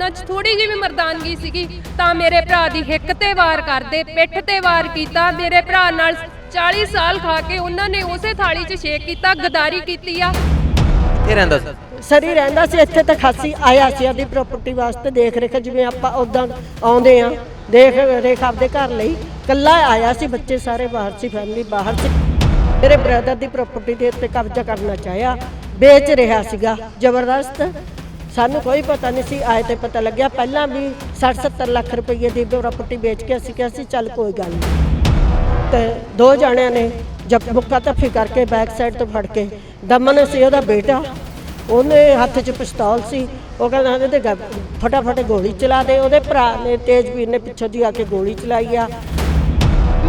ਉਹਨਾਂ 'ਚ ਥੋੜੀ ਜਿਹੀ ਵੀ ਮਰਦਾਨਗੀ ਸੀਗੀ ਤਾਂ ਮੇਰੇ ਭਰਾ ਦੀ ਹਿੱਕ ਤੇ ਵਾਰ ਕਰਦੇ ਪਿੱਠ ਤੇ ਵਾਰ ਕੀਤਾ ਮੇਰੇ ਭਰਾ ਨਾਲ 40 ਸਾਲ ਖਾ ਕੇ ਉਹਨਾਂ ਨੇ ਉਸੇ ਥਾਲੀ 'ਚ ਛੇਕ ਕੀਤਾ ਗਦਾਰੀ ਕੀਤੀ ਆ। ਕਿੱਥੇ ਰਹਿੰਦਾ ਸੀ? ਸਰੀ ਰਹਿੰਦਾ ਸੀ ਇੱਥੇ ਤਾਂ ਖਾਸੀ ਆਇਆ ਸੀ ਆਪਦੀ ਪ੍ਰਾਪਰਟੀ ਵਾਸਤੇ ਦੇਖ ਰੇਖ ਜਿਵੇਂ ਆਪਾਂ ਉਦਾਂ ਆਉਂਦੇ ਆ ਦੇਖ ਰੇਖ ਆਪਦੇ ਘਰ ਲਈ ਕੱਲਾ ਆਇਆ ਸੀ ਬੱਚੇ ਸਾਰੇ ਬਾਹਰ ਸੀ ਫੈਮਿਲੀ ਬਾਹਰ ਸੀ। ਮੇਰੇ ਬ੍ਰਦਰ ਦੀ ਪ੍ਰਾਪਰਟੀ ਦੇ ਉੱਤੇ ਕਬਜ਼ਾ ਕਰਨਾ ਚਾਹਿਆ ਵੇਚ ਰਿਹਾ ਸੀਗਾ ਜ਼ਬਰਦਸਤ। ਸਾਨੂੰ ਕੋਈ ਪਤਾ ਨਹੀਂ ਸੀ, ਆਏ ਤੇ ਪਤਾ ਲੱਗਿਆ ਪਹਿਲਾਂ ਵੀ 60 70 ਲੱਖ ਰੁਪਏ ਦੀ ਪ੍ਰਾਪਰਟੀ ਵੇਚ ਕੇ ਅਸੀਂ ਕਿਹਾ ਸੀ, ਚੱਲ ਕੋਈ ਗੱਲ ਨਹੀਂ। ਤੇ ਦੋ ਜਣਿਆਂ ਨੇ ਜਬ ਮੁੱਕਾ ਤਫੀ ਕਰਕੇ ਬੈਕ ਸਾਈਡ ਤੋਂ ਫੜ ਕੇ ਦਮਨ ਸੀ, ਉਹਦਾ ਬੇਟਾ, ਉਹਨੇ ਹੱਥ 'ਚ ਪਿਸਤੌਲ ਸੀ, ਉਹ ਕਹਿੰਦਾ ਇਹਦੇ ਗ- ਫਟਾਫਟ ਗੋਲੀ ਚਲਾ ਦੇ, ਉਹਦੇ ਭਰਾ ਨੇ, ਤੇਜਵੀਰ ਨੇ ਪਿੱਛੋਂ ਦੀ ਆ ਕੇ ਗੋਲੀ ਚਲਾਈ ਆ।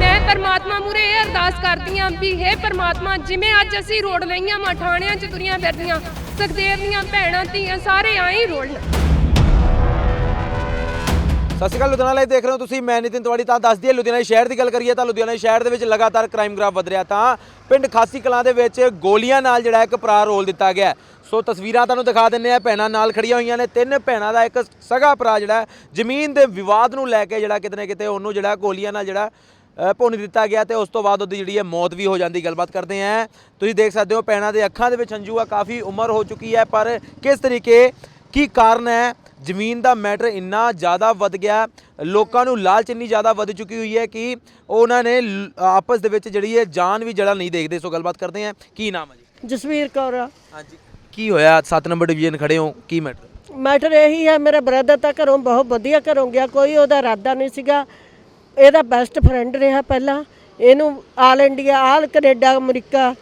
ਮੈਂ ਪਰਮਾਤਮਾ ਮੂਰੇ ਇਹ ਅਰਦਾਸ ਕਰਦੀ ਆਂ ਵੀ ਹੇ ਪਰਮਾਤਮਾ, ਜਿਵੇਂ ਅੱਜ ਅਸੀਂ ਰੋੜ ਲਈਆਂ ਮਠਾਣਿਆਂ 'ਚ ਤੁਰੀਆਂ ਫਿਰਦੀਆਂ, ਸੁਖਦੇਵ ਦੀਆਂ ਭੈਣਾਂ, ਧੀਆਂ, ਸਾਰੇ ਆਏ ਰੋੜਨ ਸਤਿ ਸ਼੍ਰੀ ਅਕਾਲ, ਲੁਧਿਆਣਾ ਲਾਈਵ ਦੇਖ ਰਹੇ ਹੋ ਤੁਸੀਂ, ਮੈਂ ਨਿਤਿਨ ਤਿਵਾੜੀ, ਤਾਂ ਦੱਸ ਦਈਏ, ਲੁਧਿਆਣਾ ਸ਼ਹਿਰ ਦੀ ਗੱਲ ਕਰੀਏ ਤਾਂ ਲੁਧਿਆਣਾ ਸ਼ਹਿਰ ਦੇ ਵਿੱਚ ਲਗਾਤਾਰ ਕ੍ਰਾਈਮ ਗ੍ਰਾਫ ਵਧ ਰਿਹਾ ਤਾਂ ਪਿੰਡ ਖਾਸੀ ਕਲਾਂ ਦੇ ਵਿੱਚ ਗੋਲੀਆਂ ਨਾਲ ਜਿਹੜਾ ਇੱਕ ਭਰਾ ਰੋਲ ਦਿੱਤਾ ਗਿਆ ਸੋ ਤਸਵੀਰਾਂ ਤੁਹਾਨੂੰ ਦਿਖਾ ਦਿੰਨੇ ਆ ਭੈਣਾਂ ਨਾਲ ਖੜੀਆਂ ਹੋਈਆਂ ਨੇ, ਤਿੰਨ ਭੈਣਾਂ ਦਾ ਇੱਕ ਸਗਾ ਭਰਾ ਜਿਹੜਾ ਜ਼ਮੀਨ ਦੇ ਵਿਵਾਦ ਨੂੰ ਲੈ ਕੇ ਜਿਹੜਾ ਕਿਤੇ ਨਾ ਕਿਤੇ ਉਹਨੂੰ ਜਿਹੜਾ ਗੋਲੀਆਂ ਨਾਲ ਜਿਹੜਾ ਭੁੰਨ ਦਿੱਤਾ ਗਿਆ ਤੇ ਉਸ ਤੋਂ ਬਾਅਦ ਉਹਦੀ ਜਿਹੜੀ ਹੈ ਮੌਤ ਵੀ ਹੋ ਜਾਂਦੀ ਗੱਲਬਾਤ ਕਰਦੇ ਆ ਤੁਸੀਂ ਦੇਖ ਸਕਦੇ ਹੋ ਭੈਣਾਂ ਦੇ ਅੱਖਾਂ ਦੇ ਵਿੱਚ ਹੰਝੂ ਆ ਕਾਫੀ ਉਮਰ ਹੋ ਚੁੱਕੀ ਹੈ ਪਰ ਕਿਸ ਤਰੀਕੇ ਕੀ ਕਾਰਨ ਹੈ? ਜ਼ਮੀਨ ਦਾ ਮੈਟਰ ਇੰਨਾ ਜ਼ਿਆਦਾ ਵੱਧ ਗਿਆ ਲੋਕਾਂ ਨੂੰ ਲਾਲਚ ਇੰਨੀ ਜ਼ਿਆਦਾ ਵੱਧ ਚੁੱਕੀ ਹੋਈ ਹੈ ਕਿ ਉਹਨਾਂ ਨੇ ਆਪਸ ਦੇ ਵਿੱਚ ਜਿਹੜੀ ਹੈ ਜਾਨ ਵੀ ਜੜਾ ਨਹੀਂ ਦੇਖਦੇ। ਸੋ ਗੱਲਬਾਤ ਕਰਦੇ ਆ ਕੀ ਨਾਮ ਹੈ ਜੀ? ਜਸਵੀਰ ਕੌਰ। ਹਾਂਜੀ। ਕੀ ਹੋਇਆ? 7 ਨੰਬਰ ਡਿਵੀਜ਼ਨ ਖੜੇ ਹੋ ਕੀ ਮੈਟਰ? ਮੈਟਰ ਇਹੀ ਹੈ ਮੇਰਾ ਬ੍ਰਦਰ ਤਾਂ ਘਰੋਂ ਬਹੁਤ ਵਧੀਆ ਘਰੋਂ ਗਿਆ ਕੋਈ ਉਹਦਾ ਇਰਾਦਾ ਨਹੀਂ ਸੀਗਾ। ਇਹਦਾ ਬੈਸਟ ਫਰੈਂਡ ਰਿਹਾ ਪਹਿਲਾਂ। ਇਹਨੂੰ all India all Canada, America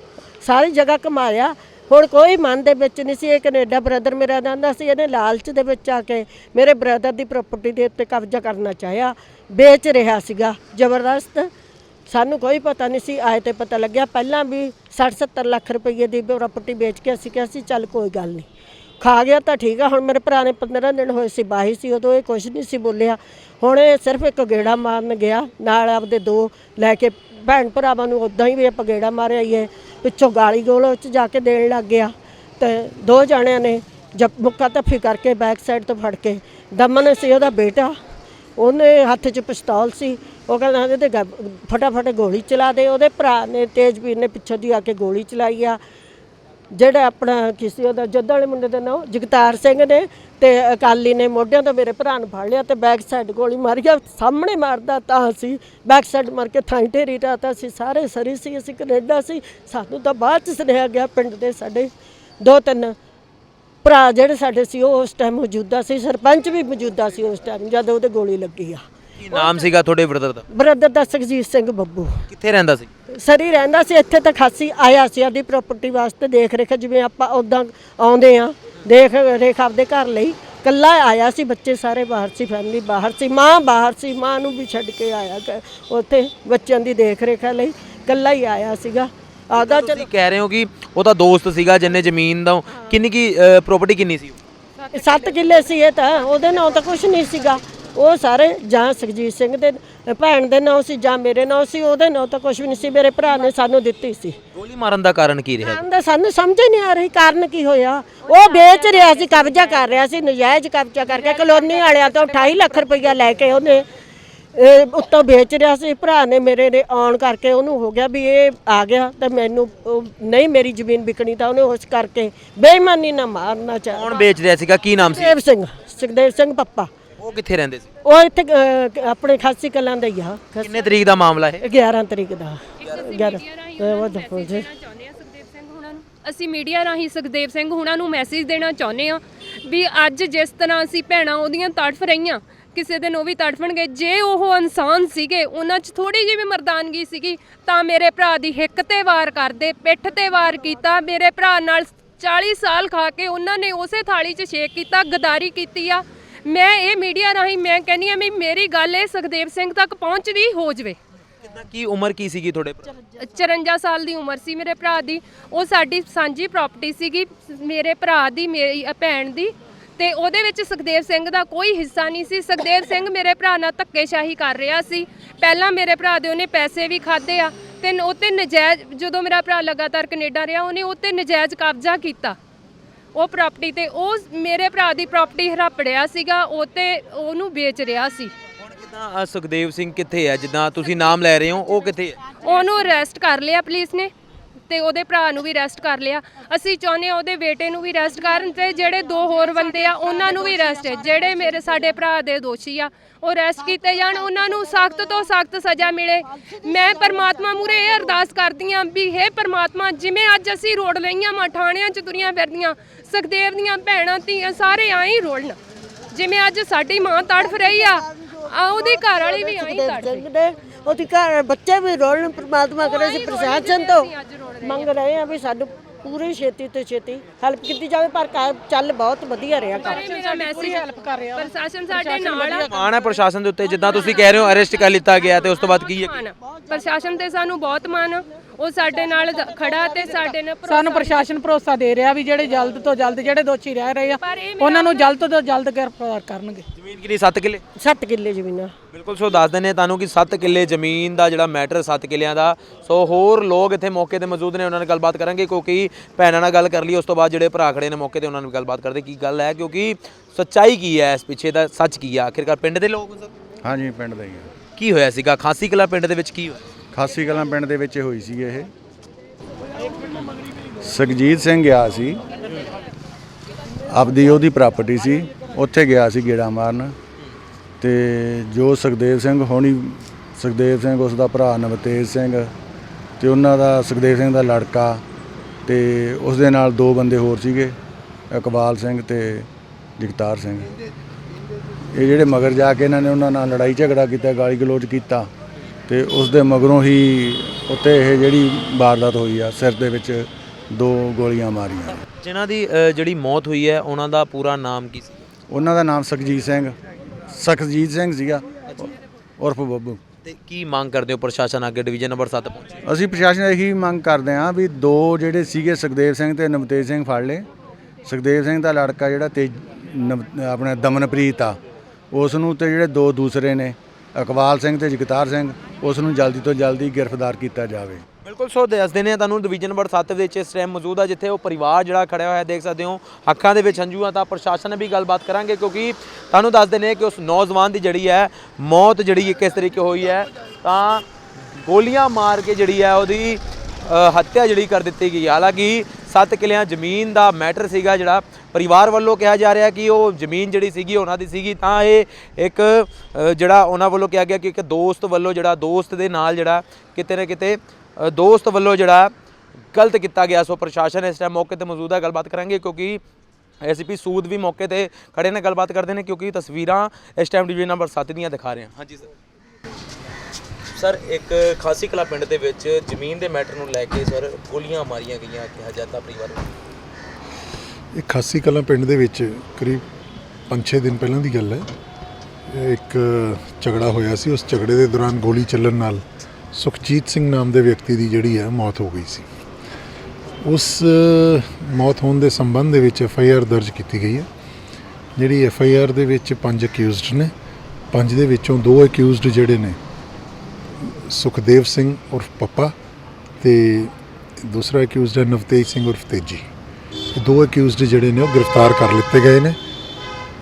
ਸਾਰੀ ਜਗ੍ਹਾ ਘੁਮਾਇਆ। ਹੁਣ ਕੋਈ ਮਨ ਦੇ ਵਿੱਚ ਨਹੀਂ ਸੀ ਇਹ ਕੈਨੇਡਾ ਬ੍ਰਦਰ ਮੇਰਾ ਜਾਂਦਾ ਸੀ। ਇਹਨੇ ਲਾਲਚ ਦੇ ਵਿੱਚ ਆ ਕੇ ਮੇਰੇ ਬ੍ਰਦਰ ਦੀ ਪ੍ਰਾਪਰਟੀ ਦੇ ਉੱਤੇ ਕਬਜ਼ਾ ਕਰਨਾ ਚਾਹਿਆ। ਵੇਚ ਰਿਹਾ ਸੀਗਾ। ਜ਼ਬਰਦਸਤ। ਸਾਨੂੰ ਕੋਈ ਪਤਾ ਨਹੀਂ ਸੀ। ਆਏ ਤੇ ਪਤਾ ਲੱਗਿਆ ਪਹਿਲਾਂ ਵੀ 60 70 ਲੱਖ ਰੁਪਏ ਦੀ ਪ੍ਰਾਪਰਟੀ ਵੇਚ ਕੇ ਅਸੀਂ ਕਿਹਾ ਸੀ, ਚੱਲ ਕੋਈ ਗੱਲ ਨਹੀਂ। ਖਾ ਗਿਆ ਤਾਂ ਠੀਕ ਆ, ਹੁਣ ਮੇਰੇ ਭਰਾ ਨੇ 15 ਦਿਨ ਹੋਏ ਸੀ ਬਾਹੀ ਸੀ, ਉਦੋਂ ਇਹ ਕੁਝ ਨਹੀਂ ਸੀ ਬੋਲਿਆ। ਹੁਣ ਇਹ ਸਿਰਫ ਇੱਕ ਗੇੜਾ ਮਾਰਨ ਗਿਆ, ਨਾਲ ਆਪਦੇ ਦੋ ਲੈ ਕੇ ਭੈਣ ਭਰਾਵਾਂ ਨੂੰ ਉਦਾਂ ਹੀ ਵੀ ਆਪਾਂ ਗੇੜਾ ਮਾਰਿਆ ਹੀ ਹੈ। ਪਿੱਛੋਂ ਗਾਲੀ ਗਲੋਚ ਜਾ ਕੇ ਦੇਣ ਲੱਗ ਗਿਆ। ਤੇ ਦੋ ਜਣਿਆਂ ਨੇ ਜਬ ਮੁੱਕਾ ਤਫੀ ਕਰਕੇ ਬੈਕ ਸਾਈਡ ਤੋਂ ਫੜ ਕੇ, ਦਮਨ ਸੀ ਉਹਦਾ ਬੇਟਾ, ਉਹਨੇ ਹੱਥ 'ਚ ਪਿਸਤੌਲ ਸੀ, ਉਹ ਕਹਿੰਦਾ ਇਹਦੇ ਗ- ਫਟਾਫਟ ਗੋਲੀ ਚਲਾ ਦੇ, ਉਹਦੇ ਭਰਾ ਨੇ ਤੇਜਵੀਰ ਨੇ ਪਿੱਛੋਂ ਦੀ ਆ ਕੇ ਗੋਲੀ ਚਲਾਈ ਆ। ਜਿਹੜਾ ਆਪਣਾ ਕਿਸੇ ਉਹਦਾ ਜੱਦਾਂ ਵਾਲੇ ਮੁੰਡੇ ਦਾ ਨਾਮ ਜਗਤਾਰ ਸਿੰਘ ਨੇ ਤੇ ਅਕਾਲੀ ਨੇ ਮੋਢਿਆਂ ਤੋਂ ਮੇਰੇ ਭਰਾ ਨੂੰ ਫੜ ਲਿਆ ਤੇ ਬੈਕ ਸਾਈਡ ਗੋਲੀ ਮਾਰੀ ਆ ਸਾਹਮਣੇ ਮਾਰਦਾ ਤਾਂ ਸੀ ਬੈਕ ਸਾਈਡ ਮਾਰ ਕੇ ਥਾਂ ਢੇਰੀ ਰਾਤਾ ਸੀ ਸਾਰੇ ਸਰੀ ਸੀ ਅਸੀਂ ਕੈਨੇਡਾ ਸੀ ਸਾਨੂੰ ਤਾਂ ਬਾਅਦ ਚ ਸੁਨੇਹਾ ਗਿਆ ਪਿੰਡ ਦੇ ਸਾਡੇ ਦੋ ਤਿੰਨ ਭਰਾ ਜਿਹੜੇ ਸਾਡੇ ਸੀ ਉਹ ਉਸ ਟਾਈਮ ਮੌਜੂਦਾ ਸੀ ਸਰਪੰਚ ਵੀ ਮੌਜੂਦਾ ਸੀ ਉਸ ਟਾਈਮ ਜਦ ਉਹਦੇ ਗੋਲੀ ਲੱਗੀ ਆ। ਕੀ ਨਾਮ ਸੀਗਾ ਤੁਹਾਡੇ ਬ੍ਰਦਰ ਦਾ? ਬ੍ਰਦਰ ਦਾ ਸੁਖਜੀਤ ਸਿੰਘ ਬੱਬੂ। ਕਿੱਥੇ ਰਹਿੰਦਾ ਸੀ? ਸਰੀ ਰਹਿੰਦਾ ਸੀ ਇੱਥੇ ਤਾਂ ਖਾਸੀ ਆਇਆ ਸੀ ਆਪਦੀ ਪ੍ਰਾਪਰਟੀ ਵਾਸਤੇ ਦੇਖ ਰੇਖ ਜਿਵੇਂ ਆਪਾਂ ਉਦਾਂ ਆਉਂਦੇ ਆ ਦੇਖ ਰੇਖ ਆਪਦੇ ਘਰ ਲਈ ਕੱਲਾ ਆਇਆ ਸੀ ਬੱਚੇ ਸਾਰੇ ਬਾਹਰ ਸੀ ਫੈਮਿਲੀ ਬਾਹਰ ਸੀ ਮਾਂ ਬਾਹਰ ਸੀ ਮਾਂ ਨੂੰ ਵੀ ਛੱਡ ਕੇ ਆਇਆ ਕ- ਉੱਥੇ ਬੱਚਿਆਂ ਦੀ ਦੇਖ ਰੇਖ ਲਈ ਕੱਲਾ ਹੀ ਆਇਆ ਸੀਗਾ। ਆਦਾ ਤੁਸੀਂ ਕਹਿ ਰਹੇ ਹੋ ਕਿ ਉਹ ਤਾਂ ਦੋਸਤ ਸੀਗਾ ਜਿੰਨੇ ਜ਼ਮੀਨ ਦਾ ਕਿੰਨੀ ਕੀ ਪ੍ਰਾਪਰਟੀ ਕਿੰਨੀ ਸੀ ਸੱਤ ਕਿੱਲੇ ਸੀ ਇਹ ਤਾਂ ਉਹਦੇ ਨਾਂ ਤਾਂ ਕੁਝ ਨਹੀਂ ਸੀਗਾ। ਉਹ ਸਾਰੇ ਜਾਂ ਸੁਖਜੀਤ ਸਿੰਘ ਦੇ ਭੈਣ ਦੇ ਨਾਂ ਸੀ ਜਾਂ ਮੇਰੇ ਨਾਂ ਸੀ ਉਹਦੇ ਨਾਂ ਤਾਂ ਕੁਝ ਵੀ ਨਹੀਂ ਸੀ ਮੇਰੇ ਭਰਾ ਨੇ ਸਾਨੂੰ ਦਿੱਤੀ ਸੀ। ਗੋਲੀ ਮਾਰਨ ਦਾ ਕਾਰਨ ਕੀ ਰਿਹਾ? ਕਾਰਨ ਦਾ ਸਾਨੂੰ ਸਮਝ ਹੀ ਨਹੀਂ ਆ ਰਹੀ ਕਾਰਨ ਕੀ ਹੋਇਆ? ਉਹ ਵੇਚ ਰਿਹਾ ਸੀ ਕਬਜ਼ਾ ਕਰ ਰਿਹਾ ਸੀ ਨਜਾਇਜ਼ ਕਬਜ਼ਾ ਕਰਕੇ ਕਲੋਨੀ ਵਾਲਿਆਂ ਤੋਂ 28 ਲੱਖ ਰੁਪਈਆ ਲੈ ਕੇ ਉਹਨੇ ਇਹ ਉੱਤੋਂ ਵੇਚ ਰਿਹਾ ਸੀ। ਭਰਾ ਨੇ ਮੇਰੇ ਨੇ ਆਉਣ ਕਰਕੇ ਉਹਨੂੰ ਹੋ ਗਿਆ ਵੀ ਇਹ ਆ ਗਿਆ ਤੇ ਮੈਨੂੰ ਉਹ ਨਹੀਂ ਮੇਰੀ ਜ਼ਮੀਨ ਵਿਕਣੀ ਤਾਂ ਉਹਨੇ ਉਸ ਕਰਕੇ ਬੇਈਮਾਨੀ ਨਾਲ ਮਾਰਨਾ ਚਾਹਿਆ। ਕੌਣ ਵੇਚ ਰਿਹਾ ਸੀਗਾ? ਕੀ ਨਾਮ ਸੀ? ਸੁਖਦੇਵ ਸਿੰਘ ਸੁਖਦੇਵ ਸਿੰਘ ਪੱਪਾ। ਉਹ ਕਿੱਥੇ ਰਹਿੰਦੇ ਸੀ? ਉਹ ਇੱਥੇ ਅਹ, ਆਪਣੇ ਖਾਸੀ ਕਲਾਂ ਦਾ ਹੀ ਆ। ਕਿੰਨੇ ਤਰੀਕ ਦਾ ਮਾਮਲਾ ਹੈ 11 ਤਰੀਕ ਦਾ। 11 ਉਹ ਦੱਸੋ ਜੀ। ਦੇਣਾ ਚਾਹੁੰਦੇ ਆ ਸੁਖਦੇਵ ਸਿੰਘ ਹੁਣਾਂ ਨੂੰ। ਅਸੀਂ ਮੀਡੀਆ ਰਾਹੀਂ ਸੁਖਦੇਵ ਸਿੰਘ ਹੁਣਾਂ ਨੂੰ ਮੈਸੇਜ ਦੇਣਾ ਚਾਹੁੰਦੇ ਆ ਵੀ ਅੱਜ ਜਿਸ ਤਰ੍ਹਾਂ ਅਸੀਂ ਭੈਣਾਂ ਉਹਦੀਆਂ ਤੜਫ ਰਹੀਆਂ ਕਿਸੇ ਦਿਨ ਉਹ ਵੀ ਤੜਫਣਗੇ। ਜੇ ਉਹ ਇਨਸਾਨ ਸੀਗੇ ਉਹਨਾਂ 'ਚ ਥੋੜੀ ਜਿਹੀ ਵੀ ਮਰਦਾਨਗੀ ਸੀਗੀ ਤਾਂ ਮੇਰੇ ਭਰਾ ਦੀ ਹਿੱਕ ਤੇ ਵਾਰ ਕਰਦੇ ਪਿੱਠ ਤੇ ਵਾਰ ਕੀਤਾ ਮੇਰੇ ਭਰਾ ਨਾਲ 40 ਸਾਲ ਖਾ ਕੇ ਉਹਨਾਂ ਨੇ ਉਸੇ ਥਾਲੀ 'ਚ ਛੇਕ ਕੀਤਾ ਗਦਾਰੀ ਕੀਤੀ ਆ। ਮੈਂ ਇਹ ਮੀਡੀਆ ਰਾਹੀਂ ਮੈਂ ਕਹਿੰਦੀ ਆ ਵੀ ਮੇਰੀ ਗੱਲ ਇਹ ਸੁਖਦੇਵ ਸਿੰਘ ਤੱਕ ਪਹੁੰਚਦੀ ਹੋ ਜਵੇ। ਕਿੰਨਾ ਕੀ ਉਮਰ ਕੀ ਸੀਗੀ ਤੁਹਾਡੇ ਭਰਾ? 54 ਸਾਲ ਦੀ ਉਮਰ ਸੀ ਮੇਰੇ ਭਰਾ ਦੀ। ਉਹ ਸਾਡੀ ਸਾਂਝੀ ਪ੍ਰਾਪਰਟੀ ਸੀਗੀ ਮੇਰੇ ਭਰਾ ਦੀ ਮੇਰੀ ਅ, ਭੈਣ ਦੀ। ਤੇ ਉਹਦੇ ਵਿੱਚ ਸੁਖਦੇਵ ਸਿੰਘ ਦਾ ਕੋਈ ਹਿੱਸਾ ਨਹੀਂ ਸੀ। ਸੁਖਦੇਵ ਸਿੰਘ ਮੇਰੇ ਭਰਾ ਨਾਲ ਧੱਕੇਸ਼ਾਹੀ ਕਰ ਰਿਹਾ ਸੀ। ਪਹਿਲਾਂ ਮੇਰੇ ਭਰਾ ਦੇ ਉਹਨੇ ਪੈਸੇ ਵੀ ਖਾਦੇ ਆ ਤੇ ਉਹ ਤੇ ਨਜਾਇਜ਼ ਜਦੋਂ ਮੇਰਾ ਭਰਾ ਲਗਾਤਾਰ ਕੈਨੇਡਾ ਰਿਹਾ ਉਹਨੇ ਉਹ ਤੇ ਨਜਾਇਜ਼ ਕਬਜ਼ਾ ਕੀਤਾ। ਉਹ ਪ੍ਰਾਪਰਟੀ ਤੇ ਉਹ ਮੇਰੇ ਭਰਾ ਦੀ ਪ੍ਰਾਪਰਟੀ ਹਰਾਪੜਿਆ ਸੀਗਾ ਉਹ ਤੇ ਉਹਨੂੰ ਵੇਚ ਰਿਹਾ ਸੀ। ਹੁਣ ਕਿਦਾਂ ਸੁਖਦੇਵ ਸਿੰਘ ਕਿੱਥੇ ਹੈ ਜਿੱਦਾਂ ਤੁਸੀਂ ਨਾਮ ਲੈ ਰਹੇ ਹੋ ਉਹ ਕਿੱਥੇ ਹੈ ਉਹਨੂੰ ਅਰੈਸਟ ਕਰ ਲਿਆ ਪੁਲਿਸ ਨੇ। ਤੇ ਉਹਦੇ ਭਰਾ ਨੂੰ ਵੀ ਅਰੈਸਟ ਕਰ ਲਿਆ। ਅਸੀਂ ਚਾਹੁੰਦੇ ਹਾਂ ਉਹਦੇ ਬੇਟੇ ਨੂੰ ਵੀ ਅਰੈਸਟ ਕਰਨ ਤੇ ਜਿਹੜੇ ਦੋ ਹੋਰ ਬੰਦੇ ਆ, ਉਹਨਾਂ ਨੂੰ ਵੀ ਅਰੈਸਟ ਜਿਹੜੇ ਮੇਰੇ, ਸਾਡੇ ਭਰਾ ਦੇ ਦੋਸ਼ੀ ਆ, ਉਹ ਅਰੈਸਟ ਕੀਤੇ ਜਾਣ, ਉਹਨਾਂ ਨੂੰ ਸਖਤ ਤੋਂ ਸਖਤ ਸਜ਼ਾ ਮਿਲੇ। ਮੈਂ ਪਰਮਾਤਮਾ ਮੂਰੇ ਇਹ ਅਰਦਾਸ ਕਰਦੀ ਆਂ ਵੀ ਹੇ ਪਰਮਾਤਮਾ, ਜਿਵੇਂ ਅੱਜ ਅਸੀਂ ਰੋੜ ਲਈਆਂ ਮਾ ਠਾਣਿਆਂ 'ਚ ਤੁਰੀਆਂ ਫਿਰਦੀਆਂ, ਸੁਖਦੇਵ ਦੀਆਂ ਭੈਣਾਂ, ਧੀਆਂ, ਸਾਰੇ ਆਈ ਹੀ ਰੋਲਣ। ਜਿਵੇਂ ਅੱਜ ਸਾਡੀ ਮਾਂ ਤੜਫ ਰਹੀ ਆ ਆ ਉਹਦੀ ਘਰ ਵਾਲੀ ਵੀ ਆਈ ਤੜਫ ਸਿੰਘ ਨੇ ਉਹਦੀ ਘਰ ਬੱਚੇ ਵੀ ਰੋਣ ਪ੍ਰਮਾਤਮਾ ਕਰੇ ਸੀ ਪ੍ਰਸ਼ਾਸਨ ਤੋਂ ਮੰਗ ਰਹੇ ਆ ਵੀ ਸਾਨੂੰ ਪੂਰੀ ਛੇਤੀ ਤੋਂ ਛੇਤੀ ਹੈਲਪ ਕੀਤੀ ਜਾਵੇ ਪਰ ਚੱਲ ਬਹੁਤ ਵਧੀਆ ਰਿਹਾ ਕੰਮ ਇਹ ਮੇਰਾ ਮੈਸੇਜ ਹੈਲਪ ਕਰ ਰਿਹਾ ਪ੍ਰਸ਼ਾਸਨ ਸਾਡੇ ਨਾਲ ਆ। ਮਾਣ ਹੈ ਪ੍ਰਸ਼ਾਸਨ ਦੇ ਉੱਤੇ ਜਿੱਦਾਂ ਤੁਸੀਂ ਕਹਿ ਰਹੇ ਹੋ ਅਰੈਸਟ ਕਰ ਲਿੱਤਾ ਗਿਆ ਤੇ ਉਸ ਤੋਂ ਬਾਅਦ ਕੀ ਹੈ? ਮਾਣ ਆ। ਪ੍ਰਸ਼ਾਸਨ ਤੇ ਸਾਨੂੰ ਬਹੁਤ ਮਾਣ ਆ। ਉਹ ਸਾਡੇ ਨਾਲ ਖੜਾ ਤੇ ਸਾਡੇ ਨਾਲ ਭਰੋਸਾ- ਸਾਨੂੰ ਪ੍ਰਸ਼ਾਸਨ ਭਰੋਸਾ ਦੇ ਰਿਹਾ ਵੀ ਜਿਹੜੇ ਜਲਦ ਤੋਂ ਜਲਦ ਜਿਹੜੇ ਦੋਸ਼ੀ ਰਹਿ ਰਹੇ ਆ ਉਹਨਾਂ ਨੂੰ ਜਲਦ ਤੋਂ ਜਲਦ ਗ੍ਰਿਫਤਾਰ ਕਰਨਗੇ। ਜ਼ਮੀਨ ਕਿੰਨੀ? 7 ਕਿੱਲੇ? 60 ਕਿੱਲੇ ਜ਼ਮੀਨਾਂ। ਬਿਲਕੁਲ ਸੋ ਦੱਸ ਦਿੰਦੇ ਤੁਹਾਨੂੰ ਕਿ 7 ਕਿੱਲੇ ਜ਼ਮੀਨ ਦਾ ਜਿਹੜਾ ਮੈਟਰ 7 ਕਿੱਲਿਆਂ ਦਾ ਸੋ ਹੋਰ ਲੋਕ ਇੱਥੇ ਮੌਕੇ ਤੇ ਮੌਜੂਦ ਨੇ ਉਹਨਾਂ ਨਾਲ ਗੱਲਬਾਤ ਕਰਾਂਗੇ ਕਿਉਂਕਿ ਭੈਣਾਂ ਨਾਲ ਗੱਲ ਕਰ ਲਈ ਉਸ ਤੋਂ ਬਾਅਦ ਜਿਹੜੇ ਭਰਾ ਖੜੇ ਨੇ ਮੌਕੇ ਤੇ ਉਹਨਾਂ ਨਾਲ ਗੱਲਬਾਤ ਕਰਦੇ ਕੀ ਗੱਲ ਹੈ ਕਿਉਂਕਿ ਸੱਚਾਈ ਕੀ ਹੈ ਇਸ ਪਿੱਛੇ ਦਾ ਸੱਚ ਕੀ ਹੈ ਆਖਿਰਕਾਰ ਪਿੰਡ ਦੇ ਲੋਕ ਹਾਂਜੀ ਪਿੰਡ ਦਾ ਹੀ ਆ। ਕੀ ਹੋਇਆ ਸੀਗਾ? ਖਾਸੀ ਕਲਾ ਪਿੰਡ ਦੇ ਵਿੱਚ ਕੀ ਹੋਇਆ? ਖਾਸੀ ਕਲਾਂ ਪਿੰਡ ਦੇ ਵਿੱਚ ਹੋਈ ਸੀ ਇਹ। ਸੁਖਜੀਤ ਸਿੰਘ ਗਿਆ ਸੀ। ਆਪਦੀ ਉਹਦੀ ਪ੍ਰਾਪਰਟੀ ਸੀ। ਉੱਥੇ ਗਿਆ ਸੀ ਗੇੜਾ ਮਾਰਨ। ਤੇ ਜੋ ਸੁਖਦੇਵ ਸਿੰਘ ਹੋਣੀ, ਸੁਖਦੇਵ ਸਿੰਘ ਉਸ ਦਾ ਭਰਾ ਨਵਤੇਜ ਸਿੰਘ ਤੇ ਉਹਨਾਂ ਦਾ, ਸੁਖਦੇਵ ਸਿੰਘ ਦਾ ਲੜਕਾ ਤੇ ਉਸ ਦੇ ਨਾਲ ਦੋ ਬੰਦੇ ਹੋਰ ਸੀਗੇ, ਇਕਬਾਲ ਸਿੰਘ ਤੇ ਜਗਤਾਰ ਸਿੰਘ। ਇਹ ਜਿਹੜੇ ਮਗਰ ਜਾ ਕੇ ਇਹਨਾਂ ਨੇ ਉਹਨਾਂ ਨਾਲ ਲੜਾਈ ਝਗੜਾ ਕੀਤਾ ਗਾਲੀ ਗਲੋਚ ਕੀਤਾ ਤੇ ਉਸ ਦੇ ਮਗਰੋਂ ਹੀ ਉੱਤੇ ਇਹ ਜਿਹੜੀ ਵਾਰਦਾਤ ਹੋਈ ਆ ਸਿਰ ਦੇ ਵਿੱਚ ਦੋ ਗੋਲੀਆਂ ਮਾਰੀਆਂ। ਜਿਨ੍ਹਾਂ ਦੀ ਅ, ਜਿਹੜੀ ਮੌਤ ਹੋਈ ਹੈ ਉਹਨਾਂ ਦਾ ਪੂਰਾ ਨਾਮ ਕੀ ਸੀ? ਉਹਨਾਂ ਦਾ ਨਾਮ ਸੁਖਜੀਤ ਸਿੰਘ ਸੁਖਜੀਤ ਸਿੰਘ ਸੀਗਾ ਉਰਫ ਬੱਬੂ। ਤੇ ਕੀ ਮੰਗ ਕਰਦੇ ਹੋ ਪ੍ਰਸ਼ਾਸਨ ਅੱਗੇ ਡਿਵੀਜ਼ਨ ਨੰਬਰ 7 ਪਹੁੰਚੇ? ਅਸੀਂ ਪ੍ਰਸ਼ਾਸਨ ਇਹੀ ਮੰਗ ਕਰਦੇ ਹਾਂ ਵੀ ਦੋ ਜਿਹੜੇ ਸੀਗੇ ਸੁਖਦੇਵ ਸਿੰਘ ਤੇ ਨਵਤੇਜ ਸਿੰਘ ਫੜ ਲਏ। ਸੁਖਦੇਵ ਸਿੰਘ ਦਾ ਲੜਕਾ ਜਿਹੜਾ ਤੇ ਨਵ- ਆਪਣਾ ਦਮਨਪ੍ਰੀਤ ਆ ਉਸ ਨੂੰ ਤੇ ਜਿਹੜੇ ਦੋ ਦੂਸਰੇ ਨੇ ਇਕਬਾਲ ਸਿੰਘ ਤੇ ਜਗਤਾਰ ਸਿੰਘ, ਉਸ ਨੂੰ ਜਲਦੀ ਤੋਂ ਜਲਦੀ ਗ੍ਰਿਫਤਾਰ ਕੀਤਾ ਜਾਵੇ। ਬਿਲਕੁਲ, ਸੋ ਦੱਸ ਦਿੰਦੇ ਆ ਤੁਹਾਨੂੰ ਡਿਵੀਜ਼ਨ ਨੰਬਰ 7 ਵਿੱਚ ਇਸ ਟਾਈਮ ਮੌਜੂਦ ਆ, ਜਿੱਥੇ ਉਹ ਪਰਿਵਾਰ ਜਿਹੜਾ ਖੜਿਆ ਹੋਇਆ, ਦੇਖ ਸਕਦੇ ਹੋ, ਅੱਖਾਂ ਦੇ ਵਿੱਚ ਹੰਝੂ ਆ ਤਾਂ ਪ੍ਰਸ਼ਾਸਨ ਵੀ ਗੱਲਬਾਤ ਕਰਾਂਗੇ, ਕਿਉਂਕਿ ਤੁਹਾਨੂੰ ਦੱਸ ਦਿੰਦੇ ਕਿ ਉਸ ਨੌਜਵਾਨ ਦੀ ਜਿਹੜੀ ਹੈ, ਮੌਤ ਜਿਹੜੀ ਕਿਸ ਤਰੀਕੇ ਹੋਈ ਹੈ, ਤਾਂ ਗੋਲੀਆਂ ਮਾਰ ਕੇ ਜਿਹੜੀ ਹੈ, ਉਹਦੀ ਹੱਤਿਆ ਜਿਹੜੀ ਕਰ ਦਿੱਤੀ ਗਈ। ਹਾਲਾਂਕਿ 7 ਕਿਲਿਆਂ ਜ਼ਮੀਨ ਦਾ ਮੈਟਰ ਸੀਗਾ ਜਿਹੜਾ ਪਰਿਵਾਰ ਵੱਲੋਂ ਕਿਹਾ ਜਾ ਰਿਹਾ ਕਿ ਉਹ ਜ਼ਮੀਨ ਜਿਹੜੀ ਸੀਗੀ, ਉਹਨਾਂ ਦੀ ਸੀਗੀ, ਤਾਂ ਇਹ ਇੱਕ ਜਿਹੜਾ ਉਹਨਾਂ ਵੱਲੋਂ ਕਿਹਾ ਗਿਆ ਕਿ ਇੱਕ ਦੋਸਤ ਵੱਲੋਂ ਜਿਹੜਾ, ਦੋਸਤ ਦੇ ਨਾਲ ਜਿਹੜਾ ਕਿਤੇ ਨਾ ਕਿਤੇ ਦੋਸਤ ਵੱਲੋਂ ਜਿਹੜਾ ਗਲਤ ਕੀਤਾ ਗਿਆ। ਸੋ ਪ੍ਰਸ਼ਾਸਨ ਇਸ ਟਾਈਮ ਮੌਕੇ ਤੇ ਮੌਜੂਦ ਹੈ, ਗੱਲਬਾਤ ਕਰਾਂਗੇ ਕਿਉਂਕਿ ਐਸਪੀ ਸੂਦ ਵੀ ਮੌਕੇ ਤੇ ਖੜੇ ਨੇ, ਗੱਲਬਾਤ ਕਰਦੇ ਨੇ ਕਿਉਂਕਿ ਤਸਵੀਰਾਂ ਇਸ ਟਾਈਮ ਡਿਵੀਜ਼ਨ ਨੰਬਰ 7 ਦੀਆਂ ਦਿਖਾ ਰਹੇ ਹਾਂ। ਹਾਂਜੀ ਸਰ ਸਰ ਇੱਕ ਖਾਸੀ ਕਲਾ ਪਿੰਡ ਦੇ ਵਿੱਚ ਜ਼ਮੀਨ ਦੇ ਮੈਟਰ ਨੂੰ ਲੈ ਕੇ ਸਰ ਗੋਲੀਆਂ ਮਾਰੀਆਂ ਗਈਆਂ ਕਿਹਾ ਜਾਂਦਾ ਪਰਿਵਾਰ ਨੂੰ। ਇਹ ਖਾਸੀ ਕਲਾਂ ਪਿੰਡ ਦੇ ਵਿੱਚ ਕਰੀਬ 5-6 ਦਿਨ ਪਹਿਲਾਂ ਦੀ ਗੱਲ ਹੈ। ਇੱਕ ਝਗੜਾ ਹੋਇਆ ਸੀ। ਉਸ ਝਗੜੇ ਦੇ ਦੌਰਾਨ ਗੋਲੀ ਚੱਲਣ ਨਾਲ ਸੁਖਜੀਤ ਸਿੰਘ ਨਾਮ ਦੇ ਵਿਅਕਤੀ ਦੀ ਜਿਹੜੀ ਹੈ ਮੌਤ ਹੋ ਗਈ ਸੀ। ਉਸ ਮੌਤ ਹੋਣ ਦੇ ਸੰਬੰਧ ਦੇ ਵਿੱਚ ਐਫ ਆਈ ਆਰ ਦਰਜ ਕੀਤੀ ਗਈ ਹੈ। ਜਿਹੜੀ ਐਫ ਆਈ ਆਰ ਦੇ ਵਿੱਚ ਪੰਜ ਅਕਿਊਜ਼ਡ ਨੇ। ਪੰਜ ਦੇ ਵਿੱਚੋਂ ਦੋ ਅਕਿਊਜ਼ਡ ਜਿਹੜੇ ਨੇ ਸੁਖਦੇਵ ਸਿੰਘ ਉਰਫ ਪੱਪਾ ਤੇ ਦੂਸਰਾ ਅਕਿਊਜ਼ਡ ਹੈ ਨਵਤੇਜ ਸਿੰਘ ਉਰਫ ਤੇਜੀ। ਇਹ ਦੋ ਅਕਿਊਜ਼ਡ ਜਿਹੜੇ ਨੇ ਉਹ ਗ੍ਰਿਫਤਾਰ ਕਰ ਲਿੱਤੇ ਗਏ ਨੇ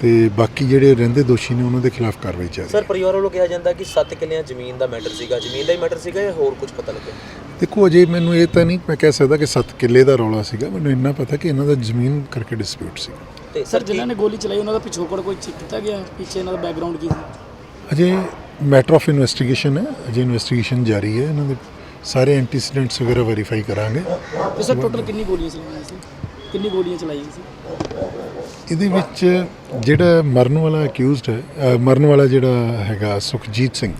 ਤੇ ਬਾਕੀ ਜਿਹੜੇ ਰਹਿੰਦੇ ਦੋਸ਼ੀ ਨੇ ਉਹਨਾਂ ਦੇ ਖਿਲਾਫ ਕਾਰਵਾਈ ਚੱਲ ਰਹੀ ਸਰ ਪਰਿਵਾਰ ਵੱਲੋਂ ਕਿਹਾ ਜਾਂਦਾ ਕਿ 7 ਕਿੱਲਿਆਂ ਜ਼ਮੀਨ ਦਾ ਮੈਟਰ ਸੀਗਾ। ਜ਼ਮੀਨ ਦਾ ਹੀ ਮੈਟਰ ਸੀਗਾ ਜਾਂ ਹੋਰ ਕੁਝ ਪਤਾ ਲੱਗਿਆ? ਹੈ ਦੇਖੋ ਅਜੇ ਮੈਨੂੰ ਇਹ ਤਾਂ ਨਹੀਂ ਮੈਂ ਕਹਿ ਸਕਦਾ ਕਿ 7 ਕਿੱਲੇ ਦਾ ਰੌਲਾ ਸੀਗਾ। ਮੈਨੂੰ ਇੰਨਾ ਪਤਾ ਕਿ ਇਹਨਾਂ ਦਾ ਜ਼ਮੀਨ ਕਰਕੇ ਡਿਸਪਿਊਟ ਸੀਗਾ। ਤੇ ਸਰ ਜਿਨ੍ਹਾਂ ਨੇ ਗੋਲੀ ਚਲਾਈ ਉਹਨਾਂ ਦਾ ਪਿਛੋਕੜ ਕੋਈ ਚੈੱਕ ਕੀਤਾ ਗਿਆ? ਪਿੱਛੇ ਇਹਨਾਂ ਦਾ ਬੈਕਗ੍ਰਾਉਂਡ ਕੀ ਸੀ? ਅਜੇ ਮੈਟਰ ਆਫ ਇਨਵੈਸਟੀਗੇਸ਼ਨ ਹੈ। ਅਜੇ ਇਨਵੈਸਟੀਗੇਸ਼ਨ ਜਾਰੀ ਹੈ। ਇਹਨਾਂ ਦੇ ਸਾਰੇ ਐਂਟੀਸੀਡੈਂਟਸ ਵਗੈਰਾ ਵੈਰੀਫਾਈ ਕਰਾਂਗੇ। ਤੇ ਸਰ ਟੋਟਲ ਕਿੰਨੀ ਗੋਲੀਆਂ ਚਲਾਈਆਂ ਸੀ ਕਿੰਨੀ ਗੋਲੀਆਂ ਚਲਾਈਆਂ ਸੀ? ਇਹਦੇ ਵਿੱਚ ਜਿਹੜਾ ਮਰਨ ਵਾਲਾ ਅਕਿਊਜ਼ਡ ਹੈ ਮਰਨ ਵਾਲਾ ਜਿਹੜਾ ਹੈਗਾ ਸੁਖਜੀਤ ਸਿੰਘ,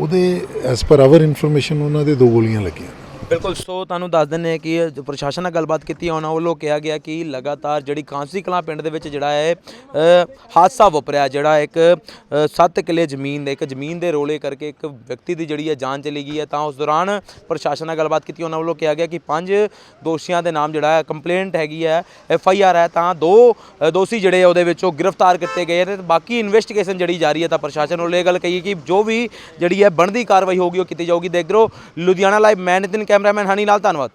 ਉਹਦੇ ਐਸ ਪਰ ਆਵਰ ਇਨਫੋਰਮੇਸ਼ਨ ਉਹਨਾਂ ਦੇ ਦੋ ਗੋਲੀਆਂ ਲੱਗੀਆਂ। ਬਿਲਕੁਲ, ਸੋ ਤੁਹਾਨੂੰ ਦੱਸ ਦਿੰਨੇ ਆ ਕਿ ਜੋ ਪ੍ਰਸ਼ਾਸਨ ਨਾਲ ਗੱਲਬਾਤ ਕੀਤੀ ਉਹਨਾਂ ਵੱਲੋਂ ਕਿਹਾ ਗਿਆ ਕਿ ਲਗਾਤਾਰ ਜਿਹੜੀ ਕਾਂਸੀ ਕਲਾਂ ਪਿੰਡ ਦੇ ਵਿੱਚ ਜਿਹੜਾ ਹੈ ਹਾਦਸਾ ਵਾਪਰਿਆ ਜਿਹੜਾ ਇੱਕ 7 ਕਿੱਲੇ ਜ਼ਮੀਨ ਦੇ, ਇੱਕ ਜ਼ਮੀਨ ਦੇ ਰੋਲੇ ਕਰਕੇ ਇੱਕ ਵਿਅਕਤੀ ਦੀ ਜਿਹੜੀ ਹੈ ਜਾਨ ਚਲੀ ਗਈ ਹੈ, ਤਾਂ ਉਸ ਦੌਰਾਨ ਪ੍ਰਸ਼ਾਸਨ ਨਾਲ ਗੱਲਬਾਤ ਕੀਤੀ, ਉਹਨਾਂ ਵੱਲੋਂ ਕਿਹਾ ਗਿਆ ਕਿ ਪੰਜ ਦੋਸ਼ੀਆਂ ਦੇ ਨਾਮ ਜਿਹੜਾ ਹੈ, ਕੰਪਲੇਂਟ ਹੈਗੀ ਹੈ, ਐਫ ਆਈ ਆਰ ਹੈ, ਤਾਂ ਦੋ ਦੋਸ਼ੀ ਜਿਹੜੇ ਆ ਉਹਦੇ ਵਿੱਚੋਂ ਗ੍ਰਿਫਤਾਰ ਕੀਤੇ ਗਏ ਨੇ, ਤੇ ਬਾਕੀ ਇਨਵੈਸਟੀਗੇਸ਼ਨ ਜਿਹੜੀ ਜਾਰੀ ਹੈ, ਤਾਂ ਪ੍ਰਸ਼ਾਸਨ ਵੱਲੋਂ ਇਹ ਗੱਲ ਕਹੀ ਕਿ ਜੋ ਵੀ ਜਿਹੜੀ ਹੈ ਬਣਦੀ ਕਾਰਵਾਈ ਹੋਗੀ ਉਹ ਕੀਤੀ ਜਾਊਗੀ। ਦੇਖ ਰਹੋ ਲੁਧਿਆਣਾ ਲਾਈਵ, ਮੈਂ ਨਿਤਿਨ ਕੈਮਰਾਮੈਨ ਹਨੀ ਨਾਲ ਧੰਨਵਾਦ।